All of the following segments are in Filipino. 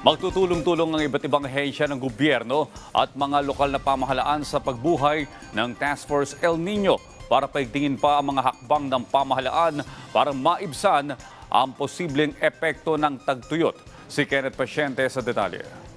Magtutulong-tulong ang iba't ibang ahensya ng gobyerno at mga lokal na pamahalaan sa pagbuhay ng Task Force El Nino para paigtingin pa ang mga hakbang ng pamahalaan para maibsan ang posibleng epekto ng tagtuyot. Si Kenneth Pasyente sa detalye.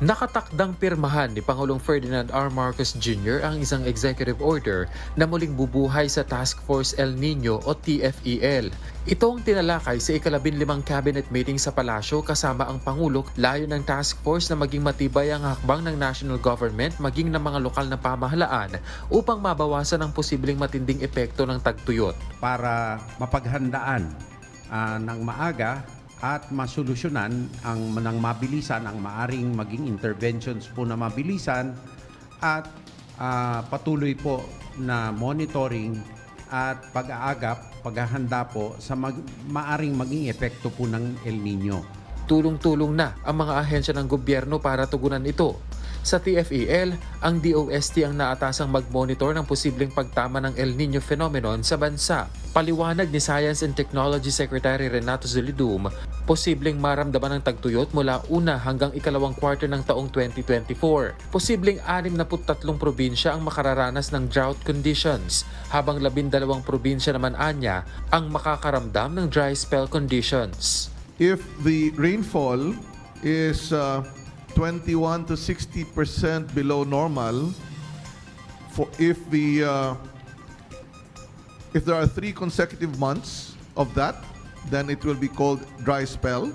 Nakatakdang pirmahan ni Pangulong Ferdinand R. Marcos Jr. ang isang executive order na muling bubuhay sa Task Force El Nino o TFEL. Ito ang tinalakay sa ikalabin limang cabinet meeting sa palasyo kasama ang Pangulo layo ng task force na maging matibay ang hakbang ng national government maging ng mga lokal na pamahalaan upang mabawasan ang posibleng matinding epekto ng tagtuyot. para mapaghandaan ah, ng maaga at masolusyonan ang ng mabilisan ang maaring maging interventions po na mabilisan at ah, patuloy po na monitoring at pag-aagap, paghahanda po sa mag- maaring maging epekto po ng El Nino. Tulong-tulong na ang mga ahensya ng gobyerno para tugunan ito. Sa TFEL, ang DOST ang naatasang mag-monitor ng posibleng pagtama ng El Nino phenomenon sa bansa. Paliwanag ni Science and Technology Secretary Renato Zulidum, posibleng maramdaman ng tagtuyot mula una hanggang ikalawang quarter ng taong 2024. Posibleng 63 probinsya ang makararanas ng drought conditions, habang 12 probinsya naman anya ang makakaramdam ng dry spell conditions. if the rainfall is uh, 21 to 60 percent below normal, for if the uh, if there are three consecutive months of that, then it will be called dry spell.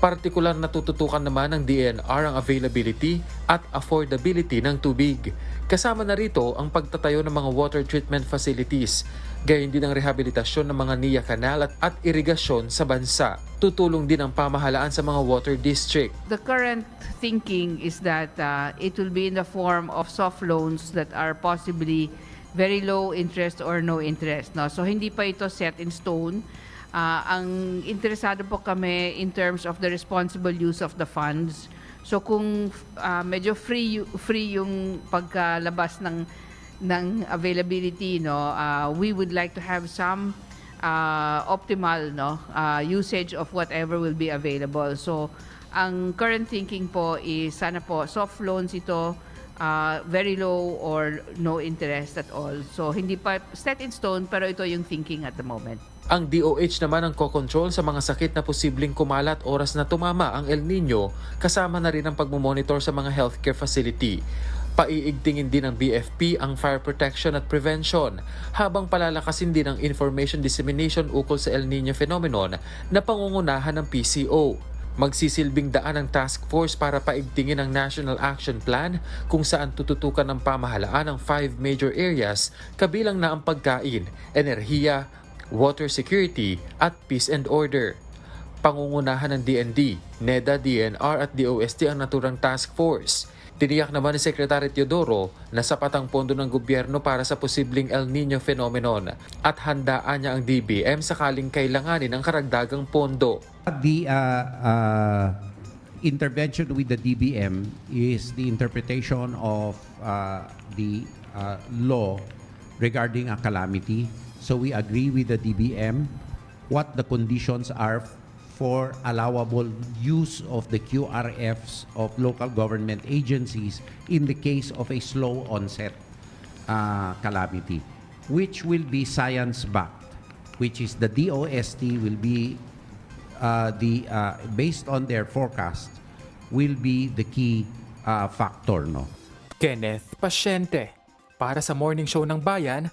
Partikular na tututukan naman ng DNR ang availability at affordability ng tubig. Kasama na rito ang pagtatayo ng mga water treatment facilities, gayon din ang rehabilitasyon ng mga NIA canal at, at irigasyon sa bansa. Tutulong din ang pamahalaan sa mga water district. The current thinking is that uh, it will be in the form of soft loans that are possibly very low interest or no interest. No? So hindi pa ito set in stone. Uh, ang interesado po kami in terms of the responsible use of the funds. So kung uh, medyo free free yung pagkalabas ng ng availability no, uh, we would like to have some uh, optimal no uh, usage of whatever will be available. So ang current thinking po is sana po soft loans ito uh, very low or no interest at all. So hindi pa set in stone pero ito yung thinking at the moment. Ang DOH naman ang kokontrol sa mga sakit na posibleng kumalat oras na tumama ang El Nino, kasama na rin ang pagmumonitor sa mga healthcare facility. Paiigtingin din ng BFP ang fire protection at prevention, habang palalakasin din ang information dissemination ukol sa El Nino phenomenon na pangungunahan ng PCO. Magsisilbing daan ang task force para paigtingin ang National Action Plan kung saan tututukan ng pamahalaan ang five major areas kabilang na ang pagkain, enerhiya, water security at peace and order. Pangungunahan ng DND, NEDA, DNR at DOST ang naturang task force. Tiniyak naman ni Secretary Teodoro na sapat ang pondo ng gobyerno para sa posibleng El Nino phenomenon at handaan niya ang DBM sakaling kailanganin ng karagdagang pondo. The uh, uh, intervention with the DBM is the interpretation of uh, the uh, law regarding a calamity. So we agree with the DBM what the conditions are for allowable use of the QRFs of local government agencies in the case of a slow onset uh, calamity, which will be science-backed, which is the DOST will be uh, the uh, based on their forecast will be the key uh, factor no Kenneth Pasyente. Para sa Morning Show ng Bayan,